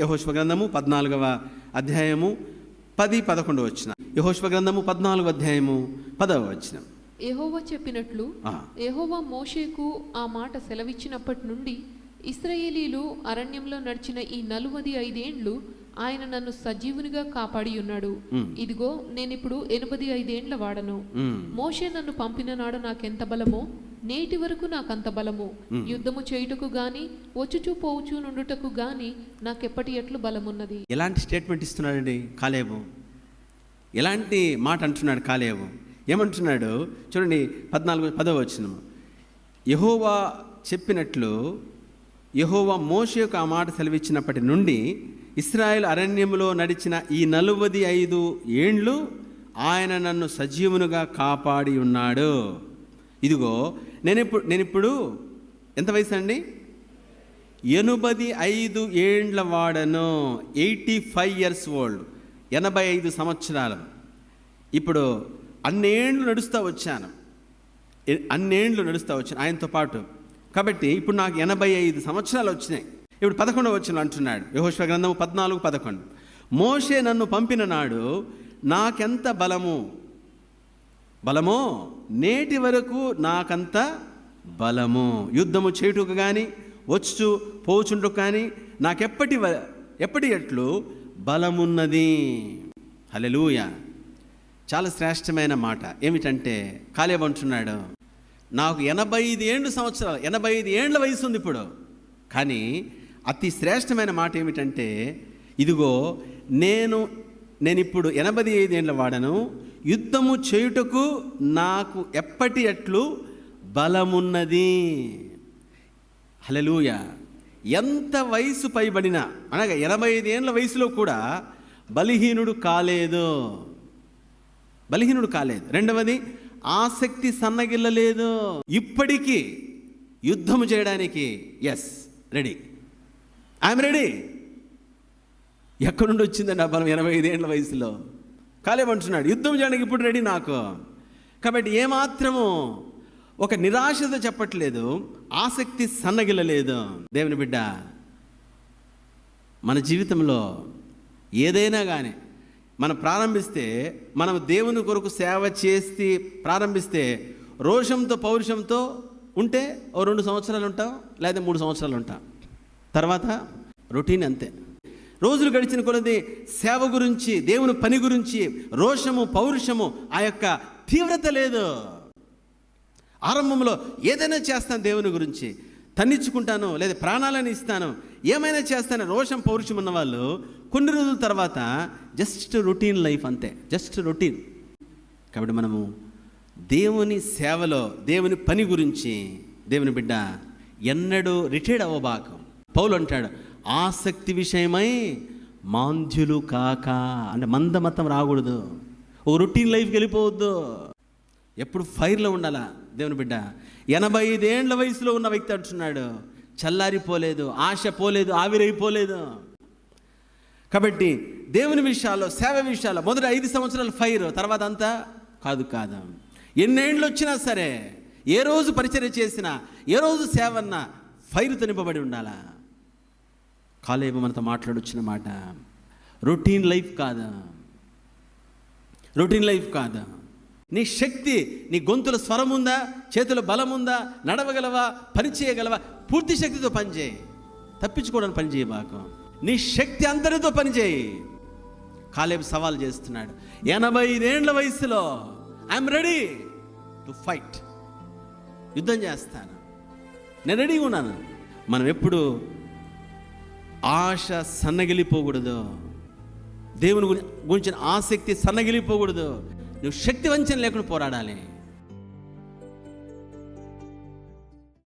యహోష్వ గ్రంథము పద్నాలుగవ అధ్యాయము పది పదకొండు వచ్చిన యహోష్వ గ్రంథము పద్నాలుగు అధ్యాయము పదవ వచ్చిన యెహోవా చెప్పినట్లు. యెహోవా మోషేకు ఆ మాట సెలవిచ్చినప్పటి నుండి ఇస్రాయేలీలు అరణ్యంలో నడిచిన ఈ నలువది ఐదేండ్లు ఆయన నన్ను సజీవునిగా కాపాడి ఉన్నాడు. ఇదిగో నేనిప్పుడు ఎనభది ఐదేండ్ల వాడను. మోషే నన్ను పంపిన నాడు నాకెంత బలమో నేటి వరకు నాకంత బలము. యుద్ధము చేయుటకు గాని వచ్చుచూ పోవుచూ నుండుటకు గాని నాకెప్పటి ఎట్లు బలమున్నది? ఎలాంటి స్టేట్మెంట్ ఇస్తున్నాడండి కాలేబు? ఎలాంటి మాట అంటున్నాడు కాలేబు? ఏమంటున్నాడు? చూడండి పద్నాలుగు పదవ వచ్చిన యహోవా చెప్పినట్లు యహోవా మోషేకు ఆ మాట సెలవిచ్చినప్పటి నుండి ఇస్రాయేల్ అరణ్యములో నడిచిన ఈ నలువది ఐదు ఏండ్లు ఆయన నన్ను సజీవునుగా కాపాడి ఉన్నాడు. ఇదిగో నేను ఇప్పుడు నేను ఇప్పుడు ఎంత వయసు అండి? ఎనభది ఐదు ఏండ్ల వాడను ఎయిటీ ఫైవ్ ఇయర్స్ ఓల్డ్ ఎనభై ఐదు సంవత్సరాలు. ఇప్పుడు అన్నేండ్లు నడుస్తూ వచ్చాను. అన్నేండ్లు నడుస్తూ వచ్చాను ఆయనతో పాటు. కాబట్టి ఇప్పుడు నాకు ఎనభై ఐదు సంవత్సరాలు వచ్చినాయి. ఇప్పుడు పదకొండవ వచ్చిన అంటున్నాడు. యహోశ్వ గ్రంథము పద్నాలుగు పదకొండు. మోషే నన్ను పంపిన నాడు నాకెంత బలము? బలమో? నేటి వరకు నాకంత బలము. యుద్ధము చేయుటకు కానీ వచ్చు పోచుంటకు కానీ నాకెప్పటి వ- ఎప్పటి ఎట్లు బలమున్నది? హలెలూయ చాలా శ్రేష్టమైన మాట. ఏమిటంటే కాలేబ్ అంటున్నాడు నాకు ఎనభై ఐదు ఏండ్లు సంవత్సరాలు ఎనభై ఐదు ఏండ్ల వయసు ఉంది ఇప్పుడు. కానీ అతి శ్రేష్టమైన మాట ఏమిటంటే ఇదిగో నేను నేను ఇప్పుడు ఎనభై ఐదు ఏండ్ల వాడను. యుద్ధము చేయుటకు నాకు ఎప్పటి అట్లు బలమున్నది. హలలుయ ఎంత వయసు పైబడిన అనగా ఎనభై ఐదు ఏండ్ల వయసులో కూడా బలహీనుడు కాలేదు. బలహీనుడు కాలేదు. రెండవది ఆసక్తి సన్నగిల్లలేదు. ఇప్పటికీ యుద్ధము చేయడానికి ఎస్ రెడీ ఐఎమ్ రెడీ ఎక్కడి నుండి వచ్చిందండి ఆ బలం? ఎనభై ఐదేళ్ళ వయసులో. కాలేమంటున్నాడు యుద్ధం చేయడానికి ఇప్పుడు రెడీ నాకు. కాబట్టి ఏమాత్రము ఒక నిరాశతో చెప్పట్లేదు ఆసక్తి సన్నగిలలేదు. దేవుని బిడ్డ మన జీవితంలో ఏదైనా కానీ మనం ప్రారంభిస్తే మనం దేవుని కొరకు సేవ చేసి ప్రారంభిస్తే రోషంతో పౌరుషంతో ఉంటే ఓ రెండు సంవత్సరాలు ఉంటాం లేదా మూడు సంవత్సరాలు ఉంటాం తర్వాత రొటీన్ అంతే. రోజులు గడిచిన కొలది సేవ గురించి దేవుని పని గురించి రోషము పౌరుషము ఆ యొక్క తీవ్రత లేదు. ఆరంభంలో ఏదైనా చేస్తాను దేవుని గురించి. తన్నిచ్చుకుంటాను లేదా ప్రాణాలను ఇస్తాను. ఏమైనా చేస్తాను రోషం పౌరుషం ఉన్నవాళ్ళు కొన్ని రోజుల తర్వాత జస్ట్ రొటీన్ లైఫ్ అంతే జస్ట్ రొటీన్. కాబట్టి మనము దేవుని సేవలో దేవుని పని గురించి దేవుని బిడ్డ ఎన్నడూ రిటైర్డ్ అవ్వబాకు. పౌలు అంటాడు ఆసక్తి విషయమై మాంద్యులు కాక అంటే మందమతం రాకూడదు. ఒక రొటీన్ లైఫ్కి వెళ్ళిపోవద్దు. ఎప్పుడు ఫైర్లో ఉండాలా? దేవుని బిడ్డ. ఎనభై ఐదేండ్ల వయసులో ఉన్న వ్యక్తి అంటున్నాడు చల్లారిపోలేదు ఆశ పోలేదు ఆవిరైపోలేదు. కాబట్టి దేవుని విషయాల్లో సేవ విషయాల్లో మొదటి ఐదు సంవత్సరాలు ఫైర్ తర్వాత అంతా కాదు కాదు. ఎన్నేళ్ళు వచ్చినా సరే ఏ రోజు పరిచయం చేసినా ఏ రోజు సేవన్నా ఫైర్తో నింపబడి ఉండాలా? కాలేబు మనతో మాట్లాడొచ్చిన మాట. రొటీన్ లైఫ్ కాదా? రొటీన్ లైఫ్ కాదా? నీ శక్తి నీ గొంతుల స్వరం ఉందా? చేతుల బలం ఉందా? నడవగలవా? పని చేయగలవా? పూర్తి శక్తితో పనిచేయి తప్పించుకోవడానికి పని చేయబాకు నీ శక్తి అందరితో పనిచేయి కాలేబు సవాల్ చేస్తున్నాడు. ఎనభై ఐదేండ్ల వయసులో ఐఎమ్ రెడీ టు ఫైట్. యుద్ధం చేస్తాను. నేను రెడీగా ఉన్నాను. మనం ఎప్పుడు ఆశ సన్నగిలిపోకూడదు. దేవుని గురించిన ఆసక్తి సన్నగిలిపోకూడదు. నువ్వు శక్తి వంచన లేకుండా పోరాడాలి.